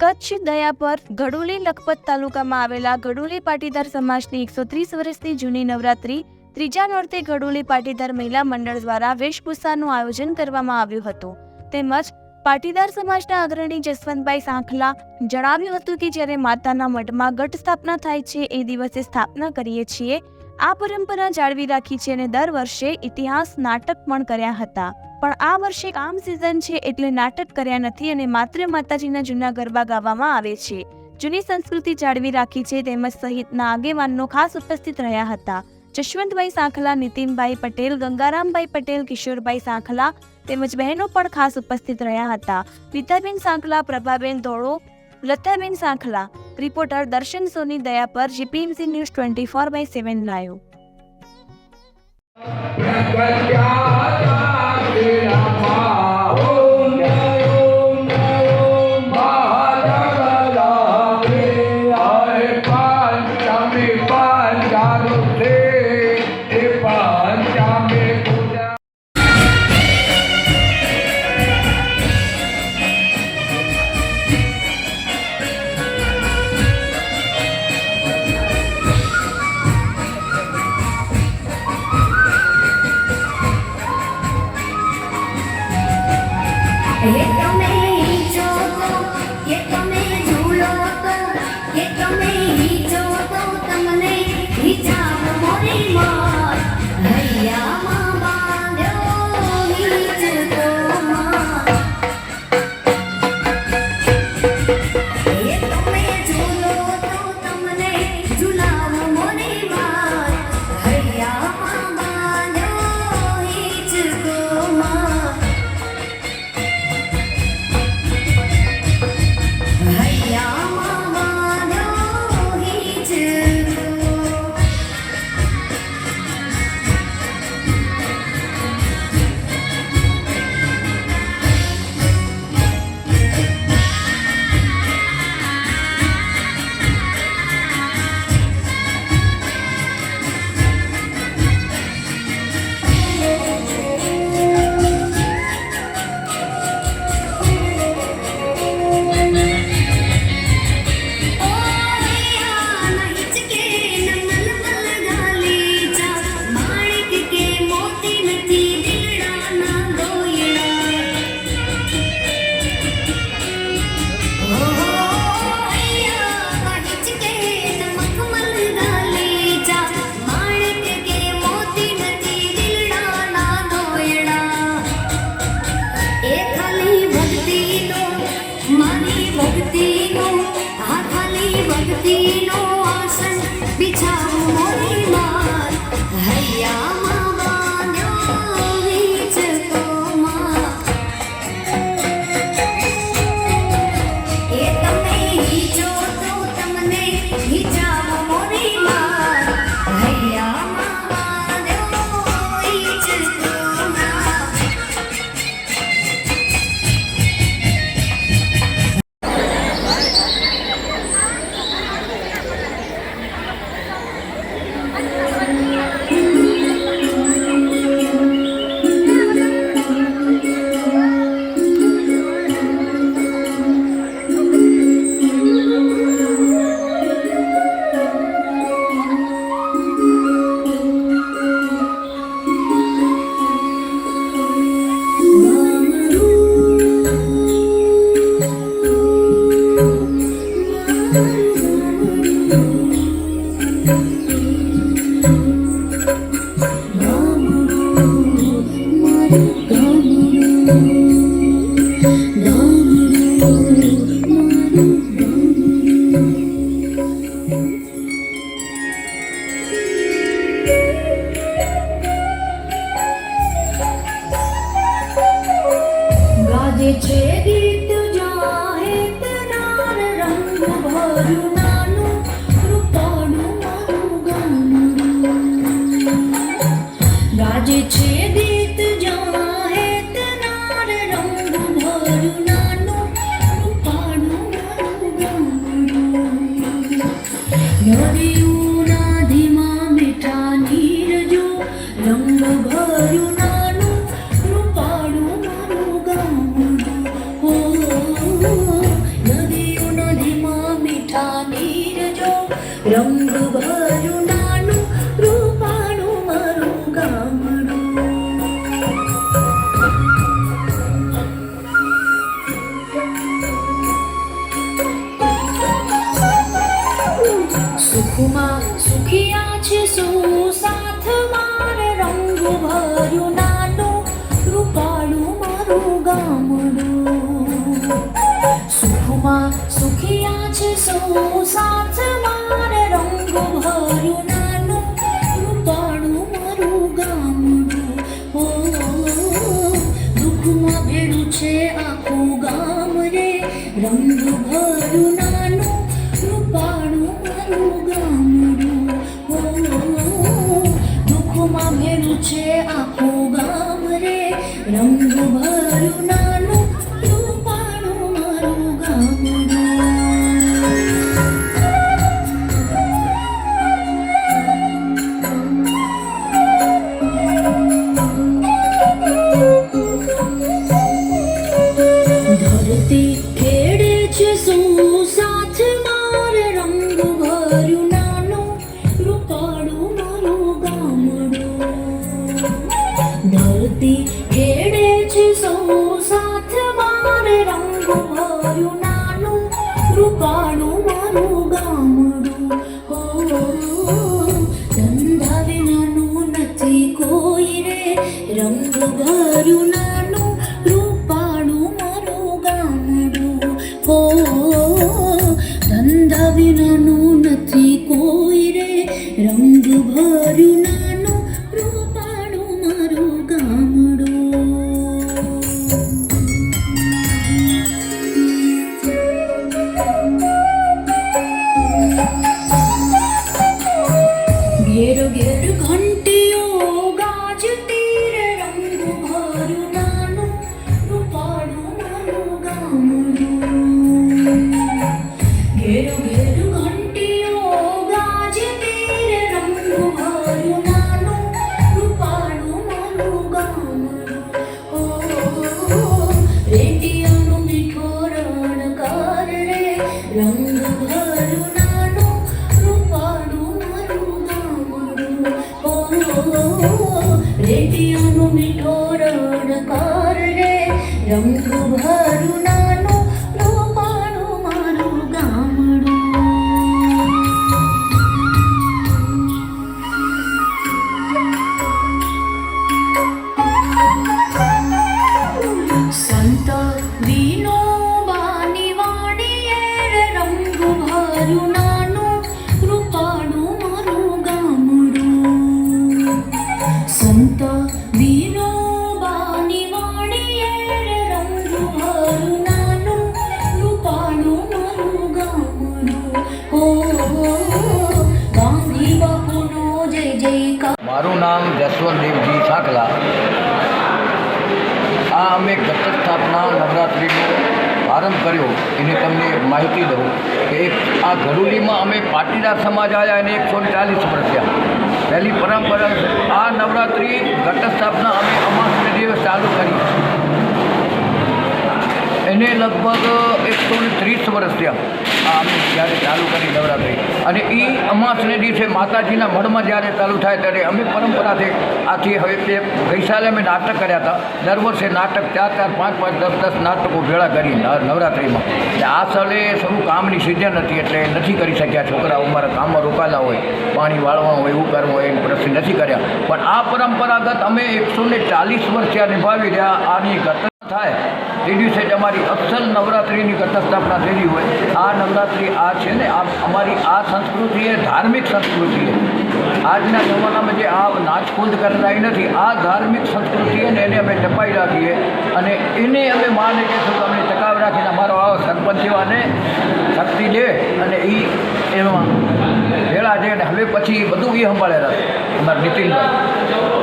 કચ્છ દયા પર ગડોલી લખપત તાલુકામાં આવેલા ગડુલી પાટીદાર સમાજની એકસો ત્રીસ વર્ષની જૂની નવરાત્રી ત્રીજા નોરતે ગડુલી પાટીદાર મહિલા મંડળ દ્વારા વેશભૂષાનું આયોજન કરવામાં આવ્યું હતું. તેમજ પાટીદાર સમાજના અગ્રણી જસવંતભાઈ સાંખલા જણાવ્યું હતું કે જ્યારે માતાના મઢમાં ગઢ સ્થાપના થાય છે, એ દિવસે સ્થાપના કરીએ છીએ. આ પરંપરા જાળવી રાખી છે અને દર વર્ષે ઇતિહાસ નાટક પણ કર્યા હતા. પણ આ વર્ષે કામ સિઝન છે એટલે નાટક કર્યા નથી અને માત્ર માતાજીના જૂના ગરબા ગાવામાં આવે છે. જૂની સંસ્કૃતિ જાળવી રાખી છે તેમજ સહિતના આગેવાનો ખાસ ઉપસ્થિત રહ્યા હતા. જશવંતભાઈ સાંખલા, નીતિનભાઈ પટેલ, ગંગારામભાઈ પટેલ, કિશોરભાઈ સાંખલા તેમજ બહેનો પણ ખાસ ઉપસ્થિત રહ્યા હતા. રીતાબેન સાંખલા, પ્રભાબેન ધોળો, લતાબેન સાંખલા. રિપોર્ટર દર્શન સોની દયા પર GPMC news twenty four by seven live. એ ದಿನೋ तुझे गीत जो है तेरा रंग भरू రంగు బారు నాను రూపాను మరుగాముడు સુખમાં સુખિયા છે સુસાથ માર રંગુ ભર્યું નાનું રૂપાળું મારું ગામડું સુખમાં સુખિયા છે સુસાથ છે આખું ગામ રે રંગ ભર્યું નાનું રૂપાળું મારું ગામડું ઓ દુઃખમાં ભેળું છે આખું ರಂಗವ 让我能 મારું નામ જસવંતદેવજી સાકલા આ અમે ઘટ સ્થાપના નવરાત્રિનો પ્રારંભ કર્યો. એને તમને માહિતી દઉં કે આ ઘરોલીમાં અમે પાટીદાર સમાજ આવ્યા એને એકસો ને ચાલીસ વર્ષ થયા. પહેલી પરંપરા આ નવરાત્રિ ઘટ સ્થાપના અમે અમાસને દિવસ ચાલુ કરી. એને લગભગ એકસો ને ત્રીસ વર્ષ થયા. અમે જ્યારે ચાલુ કરી નવરાત્રિ. અને એ અમાસને દિવસે માતાજીના મઢમાં જ્યારે ચાલુ થાય ત્યારે અમે પરંપરાથી આથી હવે તે ગઈસાલે અમે નાટક કર્યા હતા. દર વર્ષે નાટક ચાર ચાર, પાંચ પાંચ, દસ દસ નાટકો ભેળા કરી નવરાત્રીમાં. આ સાલે શરૂ કામની સિઝન હતી એટલે નથી કરી શક્યા છોકરાઓ. અમારા કામમાં રોકાયેલા હોય, પાણી વાળવાનું હોય એવું કરવું હોય એ પ્રશ્ન નથી કર્યા. પણ આ પરંપરાગત અમે એકસો ચાલીસ વર્ષ ત્યાં નિભાવી રહ્યા, આની ઘટના થાય તે દિવસે અમારી અસલ નવરાત્રિની ઘટસ્થાપના સ્થાપના થયેલી હોય. આ નવરાત્રિ આ છે ને, આ અમારી આ સંસ્કૃતિ એ ધાર્મિક સંસ્કૃતિ છે આજના જમાનામાં જે આ નાચકૂદ કરનારી નથી, આ ધાર્મિક સંસ્કૃતિ ને એને અમે ટપાઈ રાખીએ. અને એને અમે માને કે શું અમને ટકાવ રાખીને અમારો આ સરપંચ એવાને શક્તિ દે અને એ એમાં ભેળા છે અને હવે પછી બધું એ સંભાળે રાખે. અમારા નીતિનભાઈ.